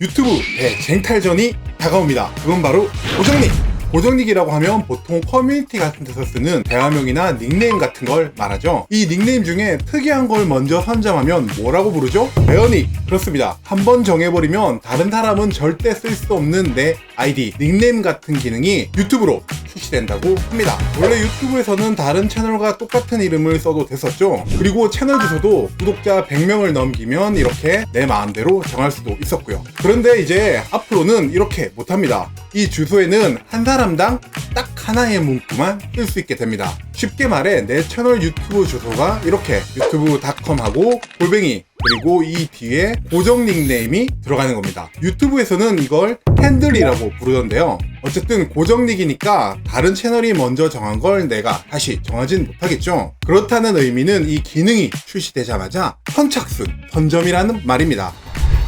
유튜브 대쟁탈전이 다가옵니다. 그건 바로 고정닉! 고정닉이라고 하면 보통 커뮤니티 같은 데서 쓰는 대화명이나 닉네임 같은 걸 말하죠. 이 닉네임 중에 특이한 걸 먼저 선점하면 뭐라고 부르죠? 레어닉! 그렇습니다. 한번 정해버리면 다른 사람은 절대 쓸 수 없는 내 아이디, 닉네임 같은 기능이 유튜브로 출시된다고 합니다. 원래 유튜브에서는 다른 채널과 똑같은 이름을 써도 됐었죠. 그리고 채널 주소도 구독자 100명을 넘기면 이렇게 내 마음대로 정할 수도 있었고요. 그런데 이제 앞으로는 이렇게 못합니다. 이 주소에는 한 사람당 딱 하나의 문구만 쓸 수 있게 됩니다. 쉽게 말해 내 채널 유튜브 주소가 이렇게 유튜브 닷컴하고 골뱅이 그리고 이 뒤에 고정 닉네임이 들어가는 겁니다. 유튜브에서는 이걸 핸들이라고 부르던데요. 어쨌든 고정 닉이니까 다른 채널이 먼저 정한 걸 내가 다시 정하진 못하겠죠. 그렇다는 의미는 이 기능이 출시되자마자 선착순, 선점이라는 말입니다.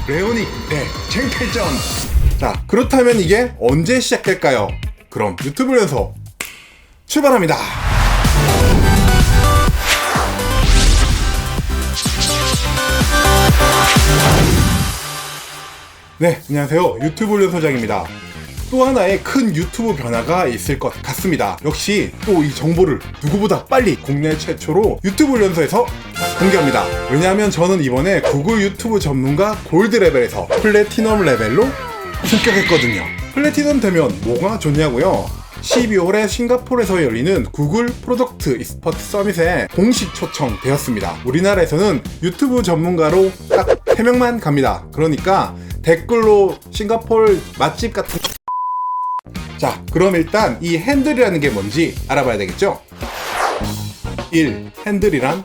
레오닉 대 쟁탈전. 자, 그렇다면 이게 언제 시작될까요? 그럼 유튜브 연서 출발합니다. 네, 안녕하세요. 유튜브 연소장입니다. 또 하나의 큰 유튜브 변화가 있을 것 같습니다. 역시 또 이 정보를 누구보다 빨리 국내 최초로 유튜브 연서에서 공개합니다. 왜냐하면 저는 이번에 구글 유튜브 전문가 골드 레벨에서 플래티넘 레벨로 승격했거든요. 플래티넘 되면 뭐가 좋냐고요? 12월에 싱가포르에서 열리는 구글 프로덕트 익스퍼트 서밋에 공식 초청되었습니다. 우리나라에서는 유튜브 전문가로 딱 3명만 갑니다. 그러니까 댓글로 싱가포르 맛집 같은 자, 그럼 일단 이 핸들이라는 게 뭔지 알아봐야 되겠죠? 1. 핸들이란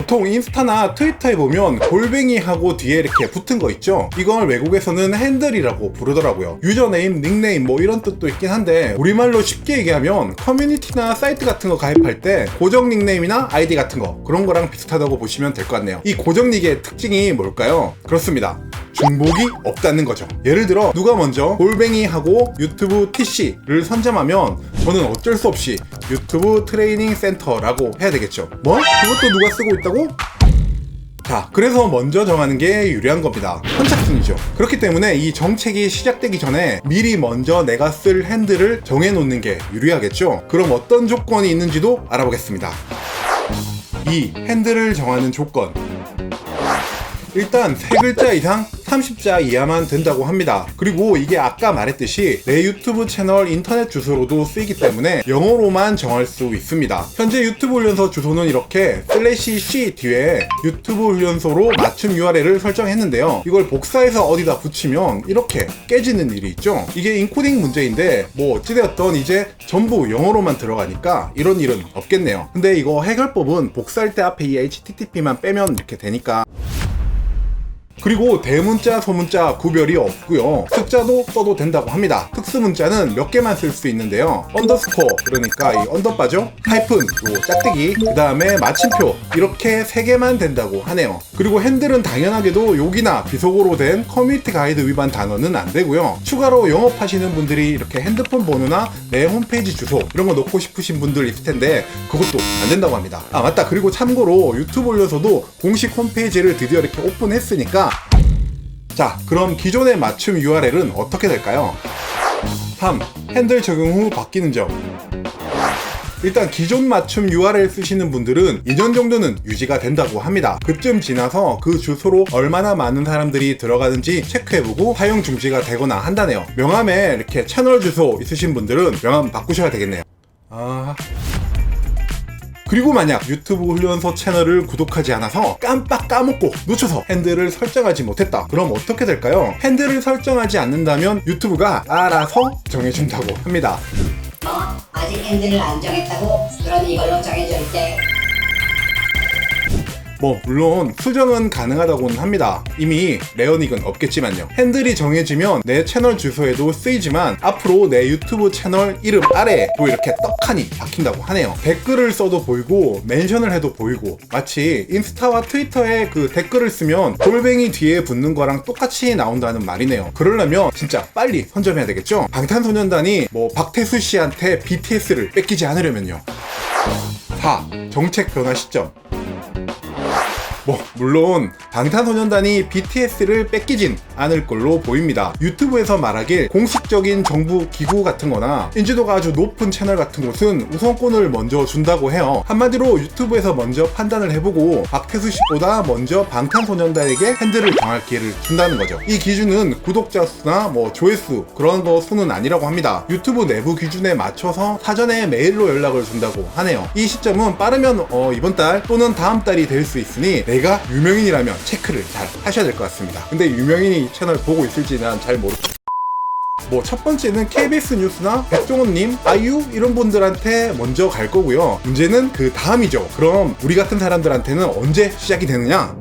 보통 인스타나 트위터에 보면 골뱅이하고 뒤에 이렇게 붙은 거 있죠? 이걸 외국에서는 핸들이라고 부르더라고요. 유저네임, 닉네임 뭐 이런 뜻도 있긴 한데 우리말로 쉽게 얘기하면 커뮤니티나 사이트 같은 거 가입할 때 고정 닉네임이나 아이디 같은 거 그런 거랑 비슷하다고 보시면 될 것 같네요. 이 고정 닉의 특징이 뭘까요? 그렇습니다. 중복이 없다는 거죠. 예를 들어 누가 먼저 골뱅이하고 유튜브 TC를 선점하면 저는 어쩔 수 없이 유튜브 트레이닝 센터라고 해야 되겠죠. 뭐? 그것도 누가 쓰고 있다고? 자, 그래서 먼저 정하는 게 유리한 겁니다. 선착순이죠. 그렇기 때문에 이 정책이 시작되기 전에 미리 먼저 내가 쓸 핸들을 정해놓는 게 유리하겠죠. 그럼 어떤 조건이 있는지도 알아보겠습니다. 이 핸들을 정하는 조건. 일단 세 글자 이상 30자 이하만 된다고 합니다. 그리고 이게 아까 말했듯이 내 유튜브 채널 인터넷 주소로도 쓰이기 때문에 영어로만 정할 수 있습니다. 현재 유튜브 훈련소 주소는 이렇게 슬래시 C 뒤에 유튜브 훈련소로 맞춤 URL을 설정했는데요. 이걸 복사해서 어디다 붙이면 이렇게 깨지는 일이 있죠. 이게 인코딩 문제인데 뭐 어찌되었던 이제 전부 영어로만 들어가니까 이런 일은 없겠네요. 근데 이거 해결법은 복사할 때 앞에 이 HTTP만 빼면 이렇게 되니까 그리고 대문자, 소문자 구별이 없고요. 숫자도 써도 된다고 합니다. 특수 문자는 몇 개만 쓸 수 있는데요. 언더스코어 그러니까 이 언더바죠. 하이픈 요 짝대기 그 다음에 마침표 이렇게 세 개만 된다고 하네요. 그리고 핸들은 당연하게도 욕이나 비속어로 된 커뮤니티 가이드 위반 단어는 안 되고요. 추가로 영업하시는 분들이 이렇게 핸드폰 번호나 내 홈페이지 주소 이런 거 넣고 싶으신 분들 있을 텐데 그것도 안 된다고 합니다. 아 맞다. 그리고 참고로 유튜브 올려서도 공식 홈페이지를 드디어 이렇게 오픈했으니까 자, 그럼 기존의 맞춤 URL은 어떻게 될까요? 3. 핸들 적용 후 바뀌는 점. 일단 기존 맞춤 URL 쓰시는 분들은 2년 정도는 유지가 된다고 합니다. 그쯤 지나서 그 주소로 얼마나 많은 사람들이 들어가는지 체크해보고 사용 중지가 되거나 한다네요. 명함에 이렇게 채널 주소 있으신 분들은 명함 바꾸셔야 되겠네요. 아... 그리고 만약 유튜브 훈련소 채널을 구독하지 않아서 깜빡 까먹고 놓쳐서 핸들을 설정하지 못했다. 그럼 어떻게 될까요? 핸들을 설정하지 않는다면 유튜브가 알아서 정해준다고 합니다. 어? 아직 핸들을 안 정했다고? 그럼 이걸로 정해줄 때 뭐 물론 수정은 가능하다고는 합니다. 이미 레어닉은 없겠지만요. 핸들이 정해지면 내 채널 주소에도 쓰이지만 앞으로 내 유튜브 채널 이름 아래에 또 이렇게 떡하니 박힌다고 하네요. 댓글을 써도 보이고 멘션을 해도 보이고 마치 인스타와 트위터에 그 댓글을 쓰면 골뱅이 뒤에 붙는 거랑 똑같이 나온다는 말이네요. 그러려면 진짜 빨리 선점해야 되겠죠? 방탄소년단이 뭐 박태수 씨한테 BTS를 뺏기지 않으려면요. 4. 정책 변화 시점. 뭐 물론 방탄소년단이 BTS를 뺏기진 않을 걸로 보입니다. 유튜브에서 말하길 공식적인 정부 기구 같은 거나 인지도가 아주 높은 채널 같은 곳은 우선권을 먼저 준다고 해요. 한마디로 유튜브에서 먼저 판단을 해보고 박태수 씨보다 먼저 방탄소년단에게 핸들을 정할 기회를 준다는 거죠. 이 기준은 구독자 수나 뭐 조회수 그런 거 수는 아니라고 합니다. 유튜브 내부 기준에 맞춰서 사전에 메일로 연락을 준다고 하네요. 이 시점은 빠르면 어, 이번 달 또는 다음 달이 될 수 있으니 내가 유명인이라면 체크를 잘 하셔야 될 것 같습니다. 근데 유명인이 이 채널 보고 있을지 난 잘 모르. 뭐첫 번째는 KBS 뉴스나 백종원님, 아이유 이런 분들한테 먼저 갈 거고요. 문제는 그 다음이죠. 그럼 우리 같은 사람들한테는 언제 시작이 되느냐?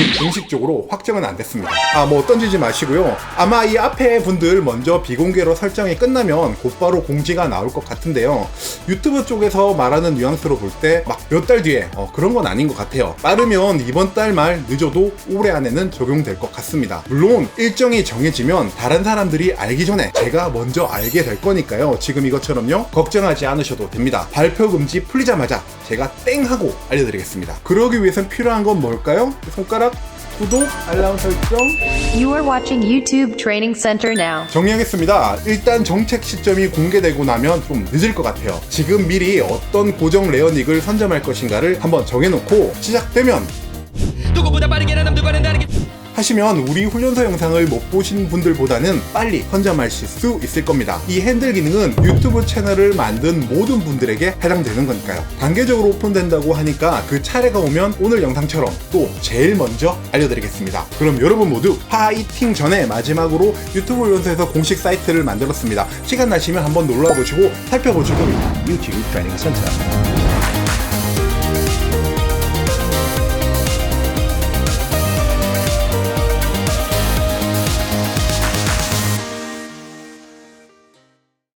아직 공식적으로 확정은 안 됐습니다. 아, 뭐 던지지 마시고요. 아마 이 앞에 분들 먼저 비공개로 설정이 끝나면 곧바로 공지가 나올 것 같은데요. 유튜브 쪽에서 말하는 뉘앙스로 볼 때 막 몇 달 뒤에 어, 그런 건 아닌 것 같아요. 빠르면 이번 달 말 늦어도 올해 안에는 적용될 것 같습니다. 물론 일정이 정해지면 다른 사람들이 알기 전에 제가 먼저 알게 될 거니까요. 지금 이것처럼요. 걱정하지 않으셔도 됩니다. 발표 금지 풀리자마자 제가 땡 하고 알려드리겠습니다. 그러기 위해선 필요한 건 뭘까요? 손가락, 구독, 알람 설정 You are watching YouTube Training Center now. 정리하겠습니다. 일단 정책 시점이 공개되고 나면 좀 늦을 것 같아요. 지금 미리 어떤 고정 레어닉을 선점할 것인가를 한번 정해놓고 시작되면 누구보다 빠르게 남들과는 다르게 하시면 우리 훈련소 영상을 못 보신 분들보다는 빨리 선점하실 수 있을 겁니다. 이 핸들 기능은 유튜브 채널을 만든 모든 분들에게 해당되는 거니까요. 단계적으로 오픈된다고 하니까 그 차례가 오면 오늘 영상처럼 또 제일 먼저 알려드리겠습니다. 그럼 여러분 모두 파이팅 전에 마지막으로 유튜브 훈련소에서 공식 사이트를 만들었습니다. 시간 나시면 한번 놀러보시고 살펴보시고 YouTube Training Center.